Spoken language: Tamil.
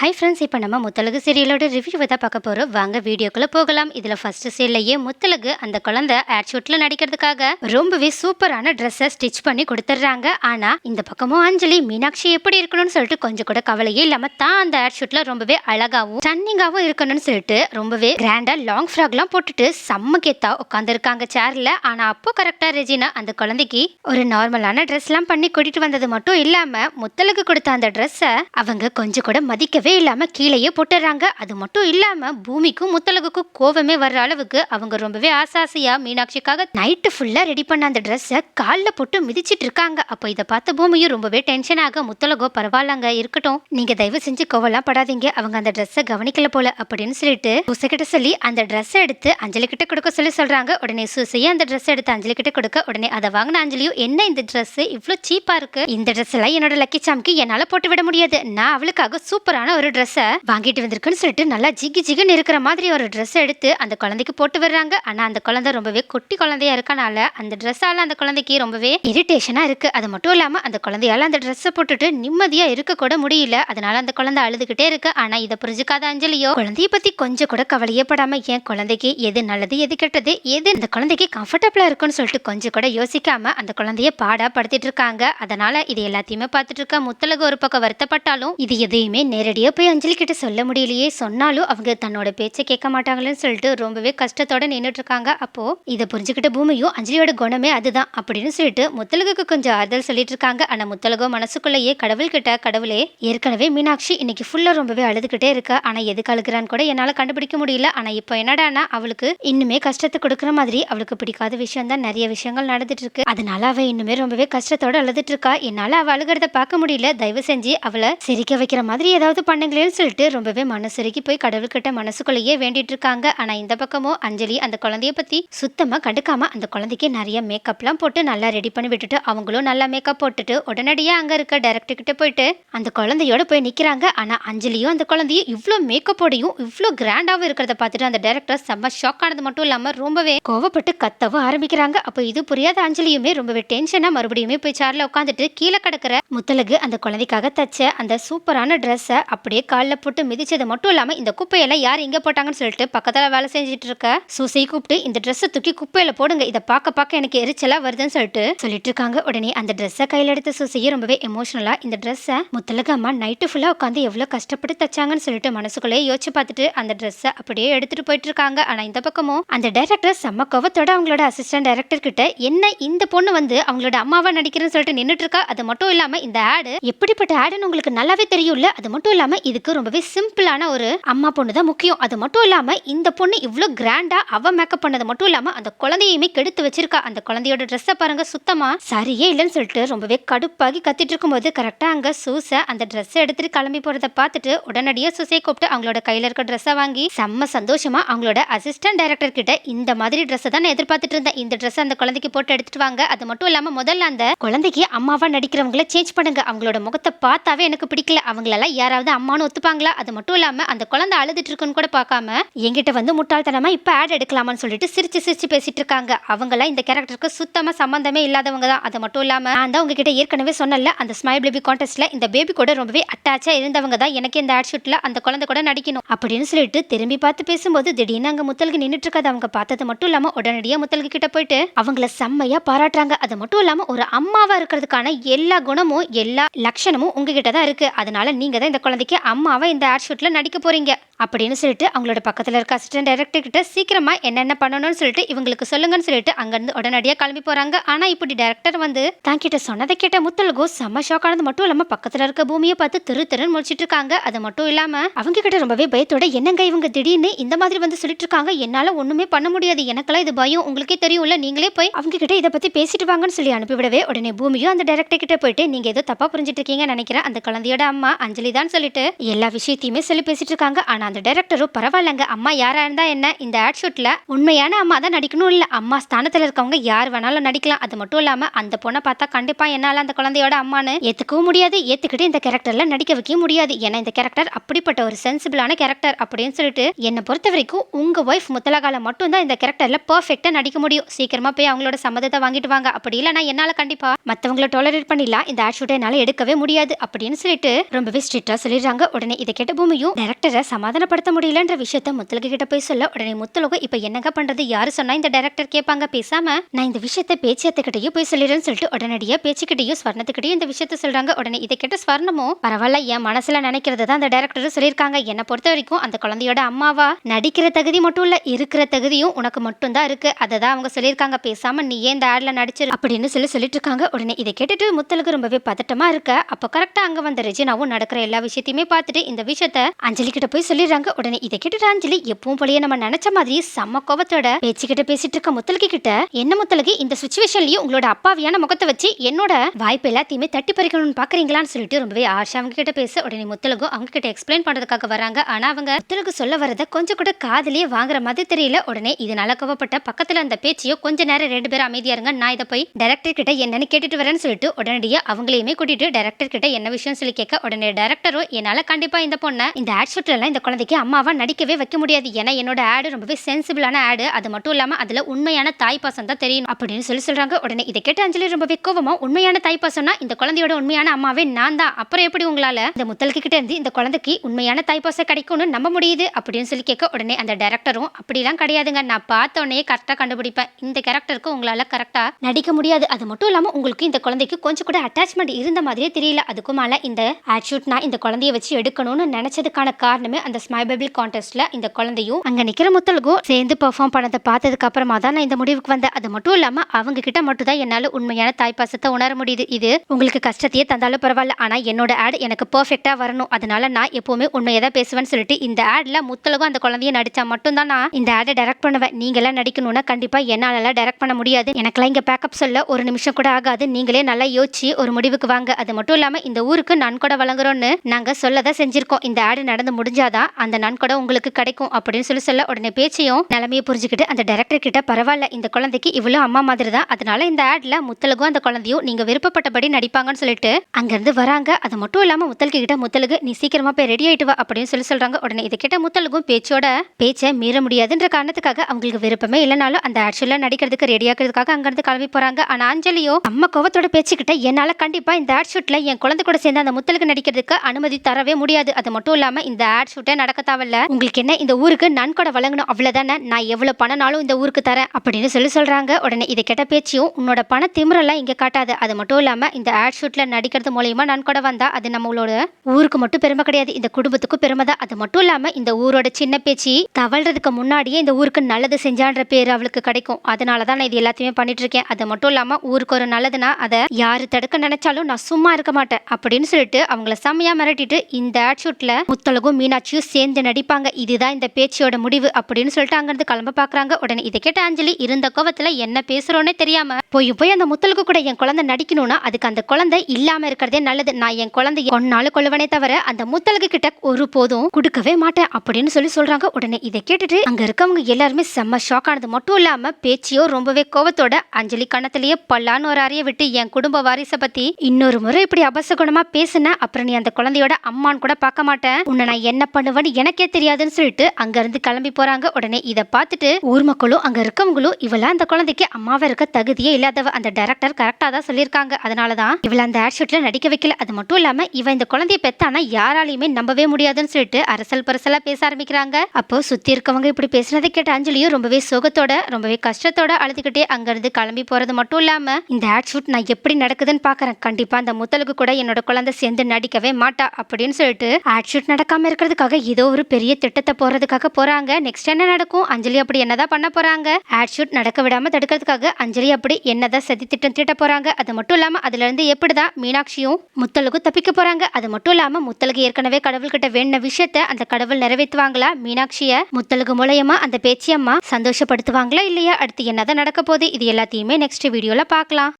ஹை ஃப்ரெண்ட்ஸ் இப்போ நம்ம முத்தலகு சீரியலோட ரிவ்யூவை தான் பார்க்க போகிறோம் வாங்க வீடியோக்குள்ளே போகலாம். இதில் ஃபஸ்ட்டு சீன்லையே முத்தலகு அந்த குழந்தை ஆட் ஷூட்டில் நடிக்கிறதுக்காக ரொம்பவே சூப்பரான ட்ரெஸ்ஸை ஸ்டிச் பண்ணி கொடுத்துட்றாங்க. ஆனால் இந்த பக்கமும் அஞ்சலி மீனாட்சி எப்படி இருக்கணும்னு சொல்லிட்டு கொஞ்சம் கூட கவலையே இல்லாமல் தான் அந்த ஆட் ஷூட்டில் ரொம்பவே அழகாகவும் ஸ்டன்னிங்காகவும் இருக்கணும்னு சொல்லிட்டு ரொம்பவே கிராண்டாக லாங் ஃப்ராக்லாம் போட்டுட்டு செம்ம கேத்தா உட்காந்துருக்காங்க சேரில் ஆனால் அப்போ கரெக்டாக ரெஜினா அந்த குழந்தைக்கு ஒரு நார்மலான ட்ரெஸ்லாம் பண்ணி கூட்டிகிட்டு வந்தது மட்டும் இல்லாமல் முத்தலகு கொடுத்த அந்த ட்ரெஸ்ஸை அவங்க கொஞ்சம் கூட மதிக்கவே இல்லாமல் கீழேயே போட்டுடுறாங்க அது மட்டும் இல்லாமல் பூமிக்கும் முத்தலகுக்கும் கோவமே வர்ற அளவுக்கு அவங்க ரொம்பவே ஆசாசியா மீனாட்சிக்காக நைட்டு ஃபுல்லாக ரெடி பண்ண அந்த ட்ரெஸ்ஸை காலில் போட்டு மிதிச்சிட்டு இருக்காங்க. அப்போ இதை பார்த்த பூமியும் ரொம்பவே டென்ஷன் ஆக முத்தலகோ பரவாயில்லங்க இருக்கட்டும். நீங்கள் தயவு செஞ்சு கோவலாம் படாதீங்க. அவங்க அந்த ட்ரெஸ்ஸை கவனிக்கல போல அப்படின்னு சொல்லிட்டு சுசை சொல்லி அந்த ட்ரெஸ்ஸை எடுத்து அஞ்சலி கிட்ட கொடுக்க சொல்லி சொல்கிறாங்க உடனே சுசையே அந்த ட்ரெஸ் எடுத்து அஞ்சலி கிட்ட கொடுக்க உடனே அதை வாங்கின அஞ்சலியும் என்ன இந்த ட்ரெஸ் இவ்வளோ சீப்பாக இருக்குது இந்த ட்ரெஸ் எல்லாம் என்னோட லக்கி சாமிக்கு என்னால் போட்டு விட முடியாது. நான் அவளுக்காக சூப்பரான ஒரு ட்ரெஸ்ஸை வாங்கிட்டு வந்திருக்குன்னு சொல்லிட்டு நல்லா ஜிகி ஜிகுன்னு இருக்கிற மாதிரி ஒரு ட்ரெஸ் எடுத்து அந்த குழந்தைக்கு போட்டு வர்றாங்க ஆனா அந்த குழந்தை ரொம்பவே குட்டி குழந்தையா இருக்கனால அந்த ட்ரெஸ்ஸால அந்த குழந்தைக்கு ரொம்பவே இரிட்டேஷனா இருக்கு. அது மட்டும் இல்லாம அந்த குழந்தையால அந்த ட்ரெஸ்ஸை போட்டுட்டு நிம்மதியா இருக்க கூட முடியல. அதனால அந்த குழந்தை அழுதுகிட்டே இருக்கு. ஆனா இதை புரிஞ்சுக்காத அஞ்சலியோ குழந்தைய பத்தி கொஞ்சம் கூட கவலையே படாம என் குழந்தைக்கு எது நல்லது எது கெட்டது எது அந்த குழந்தைக்கு கம்ஃபர்டபுளா இருக்குன்னு சொல்லிட்டு கொஞ்சம் கூட யோசிக்காம அந்த குழந்தைய பாடா படுத்திட்டு இருக்காங்க. அதனால இது எல்லாத்தையுமே பார்த்துட்டு இருக்க முத்தலகு ஒரு பக்கம் வருத்தப்பட்டாலும் இது எதையுமே நேரடியா போய் அஞ்சலி கிட்ட சொல்ல முடியலையே. சொன்னாலும் அவங்க தன்னோட பேச்சை கேட்க மாட்டாங்களேன்னு சொல்லிட்டு ரொம்பவே கஷ்டத்தோட நின்றுட்டு இருக்காங்க அப்போ இதை புரிஞ்சுக்கிட்ட பூமியும் அஞ்சலியோட குணமே அதுதான் அப்படின்னு சொல்லிட்டு முத்தலகுக்கு கொஞ்சம் ஆறுதல் சொல்லிட்டு இருக்காங்க ஆனா முத்தலகோ மனசுக்குள்ளேயே கடவுள் கிட்ட கடவுளே ஏற்கனவே மீனாட்சி இன்னைக்கு ஃபுல்லா ரொம்பவே அழுதுகிட்டே இருக்கா. ஆனா எதுக்கு அழுகுறான்னு கூட என்னால கண்டுபிடிக்க முடியல. ஆனா இப்போ என்னடானா அவளுக்கு இன்னுமே கஷ்டத்தை கொடுக்குற மாதிரி அவளுக்கு பிடிக்காத விஷயம் தான் நிறைய விஷயங்கள் நடந்துட்டு இருக்கு அதனால அவ இன்னுமே ரொம்பவே கஷ்டத்தோட அழுதுட்டு இருக்கா என்னால அவ அழுகிறத பார்க்க முடியல. தயவு செஞ்சு அவளை சிரிக்க வைக்கிற மாதிரி ஏதாவது பண்ணுங்களேன்னு சொல்லிட்டு ரொம்பவே மனசுருக்கி போய் கடவுள்கிட்ட மனசுக்குள்ளேயே வேண்டிட்டு இருக்காங்க ஆனா இந்த பக்கமும் அஞ்சலி அந்த குழந்தைய பத்தி சுத்தமா கண்டுக்காம அந்த குழந்தைக்கு நிறைய மேக்கப்லாம் போட்டு நல்லா ரெடி பண்ணி விட்டுட்டு அவங்களும் நல்லா மேக்கப் போட்டுட்டு உடனடியா அங்க இருக்க டேரக்டர் கிட்ட போயிட்டு அந்த குழந்தையோட போய் நிக்கிறாங்க. ஆனா அஞ்சலியும் அந்த குழந்தையும் இவ்வளோ மேக்கப்போடையும் இவ்வளோ கிராண்டாவும் இருக்கிறத பார்த்துட்டு அந்த டைரக்டர் செம்ம ஷாக் ஆனது மட்டும் இல்லாம ரொம்பவே கோவப்பட்டு கத்தவும் ஆரம்பிக்கிறாங்க. அப்போ இது புரியாத அஞ்சலியுமே ரொம்பவே டென்ஷனா மறுபடியுமே போய் சேர்ல உட்காந்துட்டு கீழே கிடக்கிற முத்தலகு அந்த குழந்தைக்காக தச்ச அந்த சூப்பரான ட்ரெஸ்ஸை அப்படியே காலில் போட்டு மிதிச்சது மட்டும் இல்லாமல் இந்த குப்பையெல்லாம் யார் எங்கே போட்டாங்கன்னு சொல்லிட்டு பக்கத்தில் வேலை செஞ்சுட்டு இருக்க சூசை கூப்பிட்டு இந்த ட்ரெஸ்ஸை தூக்கி குப்பையில் போடுங்க. இதை பார்க்க பார்க்க எனக்கு எரிச்சலாக வருதுன்னு சொல்லிட்டு சொல்லிட்டு இருக்காங்க உடனே அந்த ட்ரெஸ்ஸை கையில் எடுத்த சூசையை ரொம்பவே எமோஷனலாக இந்த ட்ரெஸ்ஸை முத்தலக அம்மா நைட்டு ஃபுல்லாக உட்காந்து எவ்வளோ கஷ்டப்பட்டு தச்சாங்கன்னு சொல்லிட்டு மனசுக்குள்ளேயே யோசிச்சு பார்த்துட்டு அந்த ட்ரெஸ்ஸை அப்படியே எடுத்துகிட்டு போயிட்டு இருக்காங்க ஆனால் இந்த பக்கமும் அந்த டைரக்டர் செம்ம கோவத்தோட அவங்களோட அசிஸ்டன்ட் டைரக்டர் கிட்ட என்ன இந்த பொண்ணு வந்து அவங்களோட அம்மாவை நடிக்கிறேன்னு சொல்லிட்டு நின்றுட்டு இருக்கா அது மட்டும் இல்லாமல் இந்த ஆடு எப்படிப்பட்ட ஆடுன்னு உங்களுக்கு நல்லாவே தெரியும்ல. அது மட்டும் இல்லாமல் இல்லாமல் இதுக்கு ரொம்பவே சிம்பிளான ஒரு அம்மா பொண்ணு தான் முக்கியம். அது மட்டும் இல்லாமல் இந்த பொண்ணு இவ்வளோ கிராண்டாக அவள் மேக்கப் பண்ணது மட்டும் இல்லாமல் அந்த குழந்தையுமே கெடுத்து வச்சிருக்கா. அந்த குழந்தையோட ட்ரெஸ்ஸை பாருங்க சுத்தமாக சரியே இல்லைன்னு சொல்லிட்டு ரொம்பவே கடுப்பாகி கத்திட்டு இருக்கும்போது கரெக்டாக அங்கே சூசை அந்த ட்ரெஸ்ஸை எடுத்துட்டு கிளம்பி போகிறத பார்த்துட்டு உடனடியாக சூசையை கூப்பிட்டு அவங்களோட கையில இருக்க ட்ரெஸ்ஸை வாங்கி செம்ம சந்தோஷமாக அவங்களோட அசிஸ்டன்ட் டைரக்டர் கிட்ட இந்த மாதிரி ட்ரெஸ்ஸை தான் நான் எதிர்பார்த்துட்டு இருந்தேன். இந்த ட்ரெஸ் அந்த குழந்தைக்கு போட்டு எடுத்துட்டு வாங்க. அது மட்டும் இல்லாமல் முதல்ல அந்த குழந்தைக்கு அம்மாவா நடிக்கிறவங்கள சேஞ்ச் பண்ணுங்க. அவங்களோட முகத்தை பார்த்தாவே எனக்கு பிடிக்கல. அவங்களெல்லாம் யாராவது அம்மானு ஒத்துப்பாங்களா? அது மட்டும் இல்லாமல் அந்த குழந்தை அழுதுட்டு இருக்குன்னு கூட பார்க்காம என்கிட்ட வந்து முட்டாள்தனமாக இப்போ ஆட் எடுக்கலாமான்னு சொல்லிட்டு சிரிச்சு சிரிச்சு பேசிட்டு இருக்காங்க. அவங்களாம் இந்த கேரக்டருக்கு சுத்தமாக சம்மந்தமே இல்லாதவங்க தான். அது மட்டும் இல்லாமல் நான் தான் உங்ககிட்ட ஏற்கனவே சொன்னல அந்த ஸ்மைல் பேபி கான்டெஸ்ட்ல இந்த பேபி கூட ரொம்பவே அட்டாச்சாக இருந்தவங்க தான் எனக்கு இந்த ஆட் ஷூட்டில் அந்த குழந்தை கூட நடிக்கணும். அப்படின்னு சொல்லிட்டு திரும்பி பார்த்து பேசும்போது திடீர்னு அங்க முத்தலுக்கு நின்றுட்டு இருக்காது. அவங்க பார்த்தது மட்டும் இல்லாமல் உடனடியாக முத்தலுக்கு கிட்ட போயிட்டு அவங்கள செம்மையாக பாராட்டுறாங்க. அது மட்டும் இல்லாமல் ஒரு அம்மாவாக இருக்கிறதுக்கான எல்லா குணமும் எல்லா லட்சணமும் உங்ககிட்ட தான் இருக்குது அதனால நீங்கள் தான் இந்த குழந்தைக்கு அம்மாவா இந்த ஆட் ஷூட்டில் நடிக்க போகிறீங்க அப்படின்னு சொல்லிட்டு அவங்களோட பக்கத்தில் இருக்க அசிஸ்டன்ட் டைரக்டர் கிட்ட சீக்கிரமாக என்னென்ன பண்ணணும்னு சொல்லிட்டு இவங்களுக்கு சொல்லுங்கன்னு சொல்லிட்டு அங்கேருந்து உடனடியாக கிளம்பி போகிறாங்க ஆனால் இப்படி டேரக்டர் வந்து தான் கிட்ட சொன்னதை கேட்ட முத்தலகோ செம்ம ஷாக் ஆனது. மட்டும் இல்லாமல் பக்கத்தில் இருக்க பூமியை பார்த்து திரு திருன்னு முடிச்சிட்டு இருக்காங்க. அது மட்டும் இல்லாமல் அவங்க கிட்ட ரொம்பவே பயத்தோட என்னங்க இவங்க திடீர்னு இந்த மாதிரி வந்து சொல்லிட்டு இருக்காங்க? என்னால் ஒன்றுமே பண்ண முடியாது. எனக்கெல்லாம் இது பயம். உங்களுக்கே தெரியும்ல. நீங்களே போய் அவங்க கிட்ட இதை பற்றி பேசிட்டு வாங்கன்னு சொல்லி அனுப்பிவிடவே உடனே பூமியும் அந்த டேரக்டர் கிட்ட போயிட்டு நீங்கள் ஏதோ தப்பாக புரிஞ்சிட்டு இருக்கீங்கன்னு நினைக்கிறேன். அந்த குழந்தையோட அம்மா அஞ்சலி தான் சொல்லிட்டு எல்லா விஷயத்தையுமே சொல்லி பேசிட்டு இருக்காங்க ஆனா அந்த டைரக்டரும் பரவாயில்லங்க. அம்மா யாரா இருந்தா என்ன? இந்த ஆட் ஷூட்ல உண்மையான அம்மா தான் நடிக்கணும் இல்ல. அம்மா ஸ்தானத்துல இருக்கவங்க யார் வேணாலும் நடிக்கலாம். அது மட்டும் இல்லாம அந்த பொண்ணை பார்த்தா கண்டிப்பா என்னால அந்த குழந்தையோட அம்மான்னு ஏத்துக்கவும் முடியாது. ஏத்துக்கிட்டு இந்த கேரக்டர்ல நடிக்க வைக்க முடியாது. ஏன்னா இந்த கேரக்டர் அப்படிப்பட்ட ஒரு சென்சிபிளான கேரக்டர் அப்படின்னு சொல்லிட்டு என்னை பொறுத்த வரைக்கும் உங்க ஒய்ஃப் முத்தலகால மட்டும் தான் இந்த கேரக்டர்ல பர்ஃபெக்டா நடிக்க முடியும். சீக்கிரமா போய் அவங்களோட சம்மதத்தை வாங்கிட்டு வாங்க. அப்படி இல்லைன்னா என்னால கண்டிப்பா மத்தவங்கள டாலரேட் பண்ணிடலாம். இந்த ஆட் ஷூட்டை என்னால எடுக்கவே முடியாது. அப்படின்னு சொல்லிட்டு ரொம்பவே ஸ்ட்ரிக்டா சொல்லிடுறாங்க. உடனே இதை கேட்ட பூமியும் டேரக்டரை சமாதானப்படுத்த முடியலன்ற விஷயத்த முத்தலகு கிட்ட போய் சொல்ல உடனே முத்தலகு இப்ப என்னங்க பண்றது? யாரு சொன்னா இந்த டேரக்டர் கேட்பாங்க பேசாம. நான் இந்த விஷயத்த பேச்சியத்துக்கிட்டையும் போய் சொல்லிடுறேன்னு சொல்லிட்டு உடனடியா பேச்சுக்கிட்டையும் ஸ்வர்ணத்துக்கிட்டையும் இந்த விஷயத்த சொல்றாங்க. உடனே இதை கேட்ட ஸ்வர்ணமும் பரவாயில்ல என் மனசுல நினைக்கிறது தான் அந்த டேரக்டர் சொல்லியிருக்காங்க. என்னை பொறுத்த வரைக்கும் அந்த குழந்தையோட அம்மாவா? நடிக்கிற தகுதி மட்டும் இல்ல இருக்கிற தகுதியும் உனக்கு மட்டும் தான் இருக்கு. அதை தான் அவங்க சொல்லியிருக்காங்க. பேசாம நீ ஏன் இந்த ஆட்ல நடிச்சிரு? அப்படின்னு சொல்லி சொல்லிட்டு இருக்காங்க. உடனே இதை கேட்டுட்டு முத்தலுக்கு ரொம்பவே பதட்டமா இருக்க. அப்போ கரெக்டா அங்க வந்த ரெஜினாவும் நடக்கிற எல்லா விஷயத்தையுமே பார்த்துட்டு இந்த விஷயத்த அஞ்சலி கிட்ட போய் சொல்லிடுறாங்க. உடனே இதை கேட்டுட்டு அஞ்சலி எப்பவும் போலயே நம்ம நினைச்ச மாதிரி செம்ம கோபத்தோட பேச்சுக்கிட்ட பேசிட்டு இருக்க முத்தலகி கிட்ட என்ன முத்தலகி இந்த சுச்சுவேஷன்லயும் உங்களோட அப்பாவியான முகத்தை வச்சு என்னோட வாய்ப்பு எல்லாத்தையுமே தட்டி பறிக்கணும்னு பாக்குறீங்களான்னு சொல்லிட்டு ரொம்பவே ஆஷா அவங்க கிட்ட பேச. உடனே முத்தலகு அவங்க கிட்ட எக்ஸ்பிளைன் பண்றதுக்காக வராங்க. ஆனா அவங்க முத்தலகு சொல்ல வரத கொஞ்சம் கூட காதலியே வாங்குற மாதிரி தெரியல. உடனே இதனால கோவப்பட்ட பக்கத்துல அந்த பேச்சையோ கொஞ்ச நேரம் ரெண்டு பேரும் அமைதியா இருங்க நான் இதை போய் டைரக்டர் கிட்ட என்னன்னு கேட்டுட்டு வரேன்னு சொல்லிட்டு உடனடியா அவங்களையுமே கூட்டிட்டு டைரக்டர் கிட்ட என்ன விஷயம் சொல்லி கேட்க உடனே டைரக்டரும் என்னால கண்டிப்பாக இந்த பொண்ணை இந்த ஆட் ஷூட்ல இந்த குழந்தைக்கு அம்மாவாக நடிக்கவே வைக்க முடியாது. ஏன்னா என்னோட ஆடு ரொம்பவே சென்சிபிளான ஆடு அது மட்டும் இல்லாமல் அதில் உண்மையான தாய் பாசம் தான் தெரியும். அப்படின்னு சொல்லி சொல்கிறாங்க உடனே இதை கேட்டு அஞ்சலி ரொம்பவே கோவமா உண்மையான தாய் பாசம்னா இந்த குழந்தையோட உண்மையான அம்மாவே நான் தான். அப்புறம் எப்படி உங்களால்? இந்த முத்தலுக்கு கிட்ட இருந்து இந்த குழந்தைக்கு உண்மையான தாய் பாசம் கிடைக்கும்னு நம்ப முடியுது. அப்படின்னு சொல்லி கேட்க உடனே அந்த டேரக்டரும் அப்படிலாம் கிடையாதுங்க. நான் பார்த்த உடனே கரெக்டாக கண்டுபிடிப்பேன். இந்த கேரக்டருக்கு உங்களால் கரெக்டாக நடிக்க முடியாது. அது மட்டும் இல்லாமல் உங்களுக்கு இந்த குழந்தைக்கு கொஞ்சம் கூட அட்டாச்மெண்ட் இருந்த மாதிரியே தெரியல. அதுக்கும் மேலே இந்த ஆட்ஷூட் நான் இந்த குழந்தைய வச்சு எடுக்கணும்னு நினைச்சதுக்கான காரணமே அந்த ஸ்மை பைபிள் கான்டெஸ்ட்ல இந்த குழந்தையும். அங்க நிக்கிற முத்தலுக்கும் சேர்ந்து பெர்ஃபார்ம் பண்ணதை பார்த்ததுக்கு அப்புறமா தான் நான் இந்த முடிவுக்கு வந்தேன். அது மட்டும் இல்லாம அவங்க கிட்ட மட்டும் தான் என்னால உண்மையான தாய்ப்பாசத்தை உணர முடியுது. இது உங்களுக்கு கஷ்டத்தையே தந்தாலும் பரவாயில்ல. ஆனா என்னோட ஆட் எனக்கு பெர்ஃபெக்டா வரணும். அதனால நான் எப்பவுமே உண்மையை தான் பேசுவேன்னு சொல்லிட்டு இந்த ஆட்ல முத்தலகும் அந்த குழந்தைய நடிச்சா மட்டும்தான் நான் இந்த ஆடை டைரக்ட் பண்ணுவேன். நீங்களாம் நடிக்கணும்னா கண்டிப்பா என்னால டைரக்ட் பண்ண முடியாது. எனக்குலாம் இங்க பேக்கப் சொல்ல ஒரு நிமிஷம் கூட ஆகாது. நீங்களே நல்லா யோசிச்சு ஒரு முடிவுக்கு வாங்க. அது மட்டும் இல்லாம இந்த ஊருக்கு நன்கொடை வழங்குறோம்னு நாங்க சொல்லதான் செஞ்சிருக்கோம். இந்த ஆடு நடந்து முடிஞ்சாதான் அந்த நன்கொடை உங்களுக்கு கிடைக்கும் அப்படின்னு சொல்லி சொல்ல உடனே பேச்சையும் நிலைமையை புரிஞ்சுக்கிட்டு அந்த டேரக்டர் கிட்ட பரவாயில்ல இந்த குழந்தைக்கு இவ்வளோ அம்மா மாதிரி தான். அதனால இந்த ஆட்ல முத்தலகும் அந்த குழந்தையும் நீங்க விருப்பப்பட்டபடி நடிப்பாங்கன்னு சொல்லிட்டு அங்கிருந்து வராங்க. அது மட்டும் இல்லாம முத்தலுக்கு கிட்ட முத்தலுக்கு நீ சீக்கிரமா போய் ரெடி ஆயிட்டு வா அப்படின்னு சொல்லி சொல்றாங்க. உடனே இதை கிட்ட முத்தலுக்கும் பேச்சோட பேச்சை மீற முடியாதுன்ற காரணத்துக்காக அவங்களுக்கு விருப்பமே இல்லைனாலும் அந்த ஆக்சுவலா நடிக்கிறதுக்கு ரெடி ஆக்கிறதுக்காக அங்கிருந்து கிளம்பி போறாங்க. ஆனா அஞ்சலியோ அம்மா கோவத்தோட பேச்சுக்கிட்ட என்னால கண்டிப்பா இந்த ஆட் ஷூட்ல என் குழந்தை கூட சேர்ந்து அந்த முத்தலுக்கு நடிக்கிறதுக்கு அனுமதி தரவே முடியாது. அது மட்டும் இல்லாம இந்த ஆட் ஷூட்டே நடக்க தேவையில்ல. உங்களுக்கு என்ன இந்த ஊருக்கு நன்கொடை வழங்கணும் அவ்வளவுதானே? நான் எவ்வளவு பணம்னாலும் இந்த ஊருக்கு தரேன் அப்படின்னு சொல்லி சொல்றாங்க. உடனே இதை கெட்ட பேச்சியும் உன்னோட பண திமிரெல்லாம் இங்க காட்டாது. அது மட்டும் இல்லாம இந்த ஆட் ஷூட்ல நடிக்கிறது மூலயமா நன்கொடை வந்தா அது நம்மளோட ஊருக்கு மட்டும் பெருமை கிடையாது. இந்த குடும்பத்துக்கும் பெருமை தான். அது மட்டும் இல்லாம இந்த ஊரோட சின்ன பேச்சு தவழ்றதுக்கு முன்னாடியே இந்த ஊருக்கு நல்லது செஞ்சான்ற பேர் அவளுக்கு கிடைக்கும். அதனால தான் நான் இது எல்லாத்தையுமே பண்ணிட்டு இருக்கேன். அது மட்டும் இல்லாம ஊருக்கு ஒரு நல்லதுன்னா அதை யாரு தடுக்க நினைச்சாலும் நான் சும்மா இருக்க மாட்டேன் அப்படின்னு சொல்லிட்டு அவங்கள செம்மையா மிரட்டிட்டு இந்த ஆட் ஷூட்டில் முத்தழகும் மீனாட்சியும் சேர்ந்து நடிப்பாங்க. இதுதான் இந்த பேச்சியோட முடிவு அப்படின்னு சொல்லிட்டு அங்கிருந்து கிளம்ப பாக்குறாங்க உடனே இதை கேட்ட அஞ்சலி இருந்த கோவத்தில் என்ன பேசுறோன்னே தெரியாம போய் போய் அந்த முத்தலுக்கு கூட என் குழந்தை நடிக்கணும்னா அதுக்கு அந்த குழந்தை இல்லாம இருக்கிறதே நல்லது. நான் என் குழந்தை கொன்னாலும் கொள்ளுவனே தவிர அந்த முத்தலுக்கு கிட்ட ஒரு போதும் கொடுக்கவே மாட்டேன் அப்படின்னு சொல்லி சொல்றாங்க. உடனே இதை கேட்டுட்டு அங்க இருக்கவங்க எல்லாருமே செம்ம ஷாக் ஆனது. மட்டும் இல்லாம பேச்சியோ ரொம்பவே கோவத்தோட அஞ்சலி கணத்திலேயே பல்லான்னு ஒரு அறைய விட்டு என் குடும்ப வாரிசை பத்தி இன்னொரு முறை இப்படி அபசகுணமா பேசுன அப்புறம் நீ அந்த குழந்தையோட அம்மான்னு கூட பார்க்க மாட்டேன். உன்னை நான் என்ன பண்ணுவேன்னு எனக்கே தெரியாதுன்னு சொல்லிட்டு அங்கேருந்து கிளம்பி போகிறாங்க உடனே இதை பார்த்துட்டு ஊர் மக்களும் அங்கே இருக்கவங்களும் இவெல்லாம் அந்த குழந்தைக்கு அம்மாவை இருக்க தகுதியே இல்லாதவ அந்த டேரக்டர் கரெக்டாக தான் சொல்லியிருக்காங்க. அதனாலதான் இவளை அந்த ஆட் ஷூட்டில் நடிக்க வைக்கல. அது மட்டும் இல்லாமல் இவன் இந்த குழந்தைய பெத்தானா யாராலையுமே நம்பவே முடியாதுன்னு சொல்லிட்டு அரசல் பரசலாக பேச ஆரம்பிக்கிறாங்க. அப்போ சுற்றி இருக்கவங்க இப்படி பேசுனதை கேட்ட அஞ்சலியும் ரொம்பவே சோகத்தோட ரொம்பவே கஷ்டத்தோட அழுதுகிட்டே அங்கேருந்து கிளம்பி போகிறது மட்டும் இல்லாமல் இந்த ஆட் ஷூட் நான் எப்படி நடக்குதுன்னு பார்க்குறேன் கண்டிப்பாக அந்த முத்தலுக்கு கூட என்னோட குழந்தை சேர்ந்து நடிக்கவே மாட்டா. அப்படின்னு சொல்லிட்டு ஆட் ஷூட் நடக்காம இருக்கிறதுக்காக ஏதோ ஒரு பெரிய திட்டத்தை போறதுக்காக போறாங்க. நெக்ஸ்ட் என்ன நடக்கும்? அஞ்சலி அப்படி என்னதான் பண்ண போறாங்க? ஆட் ஷூட் நடக்க விடாம தடுக்கிறதுக்காக அஞ்சலி அப்படி என்னதான் சதி திட்டம் தீட்ட போறாங்க? அது மட்டும் இல்லாம அதுல இருந்து எப்படிதான் மீனாட்சியும் முத்தலுக்கும் தப்பிக்க போறாங்க? அது மட்டும் இல்லாம முத்தலுக்கு ஏற்கனவே கடவுள்கிட்ட வேண்டின விஷயத்த அந்த கடவுள் நிறைவேற்றுவாங்களா? மீனாட்சிய முத்தலுக்கு மூலயமா அந்த பேச்சியம்மா சந்தோஷப்படுத்துவாங்களா இல்லையா? அடுத்து என்னதான் நடக்க போகுது? இது எல்லாத்தையுமே நெக்ஸ்ட் வீடியோல பார்க்கலாம்.